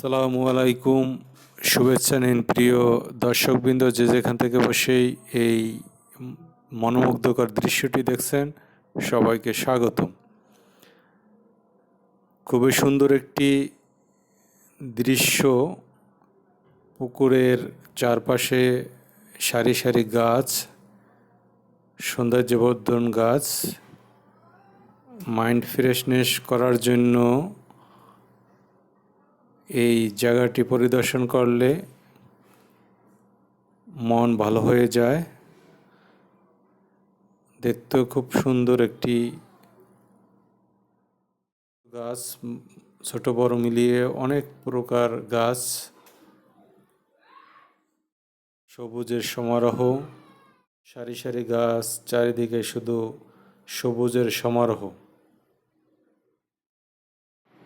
সালামু আলাইকুম। শুভেচ্ছা নিন প্রিয় দর্শকবৃন্দ, যে যেখান থেকে বসেই এই মনোমুগ্ধকর দৃশ্যটি দেখছেন, সবাইকে স্বাগতম। খুবই সুন্দর একটি দৃশ্য, পুকুরের চারপাশে সারি সারি গাছ, সৌন্দর্যবর্ধন গাছ, মাইন্ড ফ্রেশনেস করার জন্য এই জায়গাটি পরিদর্শন করলে মন ভালো হয়ে যায়। দেখতেও খুব সুন্দর একটি গাছ, ছোট বড় মিলিয়ে অনেক প্রকার গাছ। সবুজের সমারোহ, সারি সারি গাছ, চারিদিকে শুধু সবুজের সমারোহ।